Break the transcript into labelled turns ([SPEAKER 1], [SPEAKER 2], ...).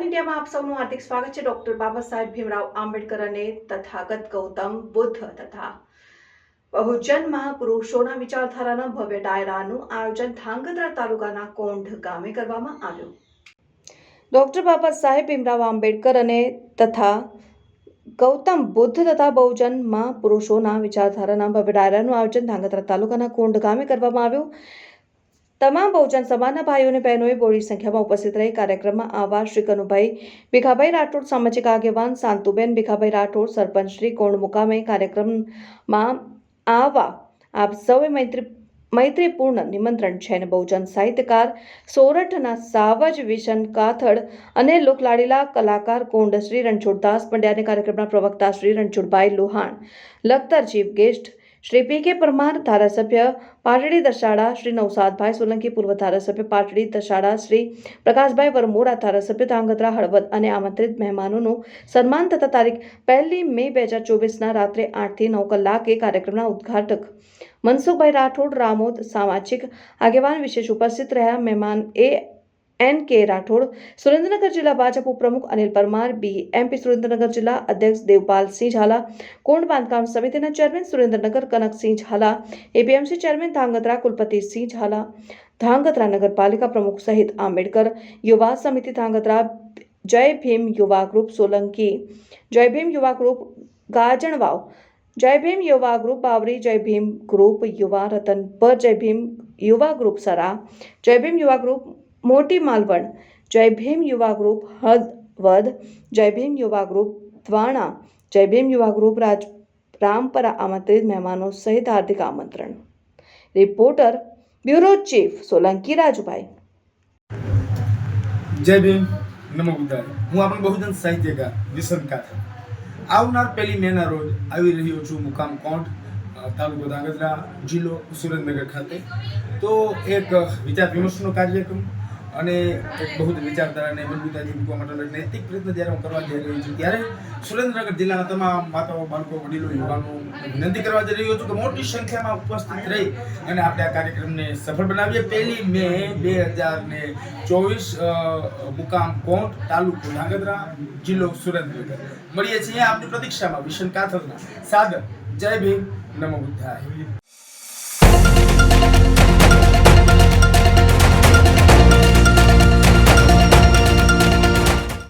[SPEAKER 1] મીડિયામાં આપ સૌનું હાર્દિક સ્વાગત છે. ડોક્ટર બાબા સાહેબ ભીમરાવ આંબેડકર અને તથાગત ગૌતમ બુદ્ધ તથા બહુજન મહાપુરુષોના વિચારધારાના ભવ્ય ડાયરાનું આયોજન ધાંગધ્રા તાલુકાના કોંઢ ગામે કરવામાં આવ્યું. ડોક્ટર બાબા સાહેબ ભીમરાવ આંબેડકર અને તથા ગૌતમ બુદ્ધ તથા બહુજન મહાપુરુષોના વિચારધારાના ભવ્ય ડાયરાનું આયોજન ધાંગધ્રા તાલુકાના કોંઢ ગામે કરવામાં આવ્યું. તમામ બહુજન સમાજના ભાઈઓ અને બહેનોએ બોડી સંખ્યામાં ઉપસ્થિત રહી કાર્યક્રમમાં આવા શ્રી કનુભાઈ ભીખાભાઈ રાઠોડ, સામાજિક આગેવાન શાંતુબેન ભીખાભાઈ રાઠોડ, સરપંચ શ્રી કોણ મુકામે કાર્યક્રમમાં આવા આપ સૌએ મૈત્રી, મૈત્રીપૂર્ણ નિમંત્રણ છે અને બહુજન સાહિત્યકાર સોરઠના સાવજ, વિશન કાથડ અને લોકલાડીલા કલાકાર કોંડ શ્રી રણછોડદાસ પંડ્યાને કાર્યક્રમના પ્રવક્તા Shri Ranchhodbhai Lohan, Lakhtar chief guest Shri P K Parmar ધારાસભ્ય પાટડી દશાડા શ્રી નવસાદભાઈ સોલંકી પૂર્વ ધારાસભ્ય પાટડી દશાડા શ્રી પ્રકાશભાઈ વરમોડા ધારાસભ્ય ધાંગધ્રા હળવદ અને આમંત્રિત મહેમાનોનું સન્માન થતા તારીખ પહેલી મે બે હજાર ચોવીસના રાત્રે આઠથી નવ કલાકે કાર્યક્રમના ઉદ્ઘાટક મનસુખભાઈ રાઠોડ, રામોદ સામાજિક આગેવાન વિશેષ ઉપસ્થિત રહ્યા. મહેમાન એ એન કે રાઠોડ સુરેન્દ્રનગર જિલ્લા ભાજપ ઉપપ્રમુખ અનિલ પરમાર બી એમપી સુરેન્દ્રનગર જિલ્લા અધ્યક્ષ દેવપાલસિંહ ઝાલા કોણ બાંધકામ સમિતિના chairman Surendranagar Kanaksinh Zala APMC chairman Dhangadhra Kulpatisinh Zala Dhangadhra નગરપાલિકા પ્રમુખ સહિત આંબેડકર યુવા સમિતિ ધાંગધ્રા જય ભીમ યુવા ગ્રુપ સોલંકી જય ભીમ યુવા ગ્રુપ ગાજણવાવ જય ભીમ યુવા ગ્રુપ બાવરી જય ભીમ ગ્રુપ યુવા રતનપર જય ભીમ યુવા ગ્રુપ સરા જય ભીમ યુવા ગ્રુપ મોટી માલવણ, જય ભીમ યુવા ગ્રુપ હદવદ જય ભીમ યુવા ગ્રુપ દ્વાણા જય ભીમ યુવા ગ્રુપ, રાજ, રામપરા આમંત્રિત મહેમાનો સહિત હાર્દિક આમંત્રણ. Reporter, bureau chief Solanki Rajubhai.
[SPEAKER 2] જય ભીમ. નમો બુદ્ધાય. હું આપણે બહુજન સાહિત્યકાર વિસન કાથર આવનાર પહેલી મેના રોજ આવી રહ્યો છું મુકામ કોટ તાલુકો ધાંગધ્રા જિલ્લો સુરેન્દ્રનગર ખાતે. તો એક વિચાર વિમર્શનો કાર્યક્રમ અને એક બહુ વિચારધારાને મજબૂતાથી મૂકવા માટે નૈતિક પ્રયત્ન જ્યારે હું કરવા જઈ રહ્યો છું, ત્યારે સુરેન્દ્રનગર જિલ્લાના તમામ માતાઓ, બાળકો, વડીલો, યુવાનો વિનંતી કરવા જઈ રહ્યો છું કે મોટી સંખ્યામાં ઉપસ્થિત રહી અને આપણે આ કાર્યક્રમને સફળ બનાવીએ. પહેલી મે બે હજાર ને ચોવીસ મુકામ કોટ તાલુકો નાગદરા જિલ્લો સુરેન્દ્રનગર. મળીએ છીએ આપની પ્રતીક્ષામાં. વિશન કાથરના સાગર. જય ભીમ. નમો બુદ્ધાય.